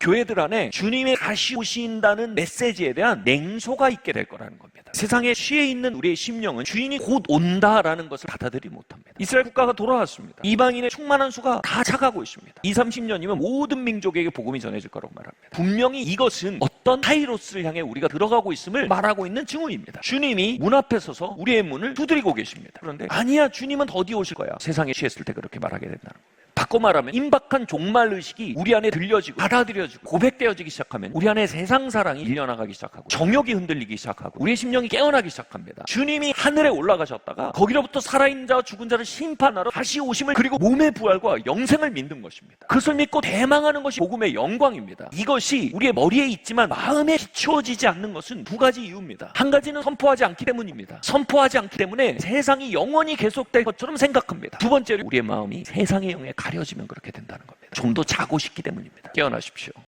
교회들 안에 주님이 다시 오신다는 메시지에 대한 냉소가 있게 될 거라는 겁니다. 세상에 취해 있는 우리의 심령은 주인이 곧 온다라는 것을 받아들이지 못합니다. 이스라엘 국가가 돌아왔습니다. 이방인의 충만한 수가 다 차가고 있습니다. 2, 30년이면 모든 민족에게 복음이 전해질 거라고 말합니다. 분명히 이것은 어떤 타이로스를 향해 우리가 들어가고 있음을 말하고 있는 증언입니다. 주님이 문 앞에 서서 우리의 문을 두드리고 계십니다. 그런데 아니야 주님은 어디 오실 거야. 세상에 취했을 때 그렇게 말하게 된다는 겁니다. 바꿔 말하면 임박한 종말 의식이 우리 안에 들려지고 받아들여지고 고백되어지기 시작하면 우리 안에 세상 사랑이 일려나가기 시작하고 정욕이 흔들리기 시작하고 우리의 심령이 깨어나기 시작합니다. 주님이 하늘에 올라가셨다가 거기로부터 살아있는 자와 죽은 자를 심판하러 다시 오심을 그리고 몸의 부활과 영생을 믿는 것입니다. 그것을 믿고 대망하는 것이 복음의 영광입니다. 이것이 우리의 머리에 있지만 마음에 비추어지지 않는 것은 두 가지 이유입니다. 한 가지는 선포하지 않기 때문입니다. 선포하지 않기 때문에 세상이 영원히 계속될 것처럼 생각합니다. 두 번째로 우리의 마음이 세상의 영에 가려지면 그렇게 된다는 겁니다. 좀 더 자고 싶기 때문입니다. 깨어나십시오.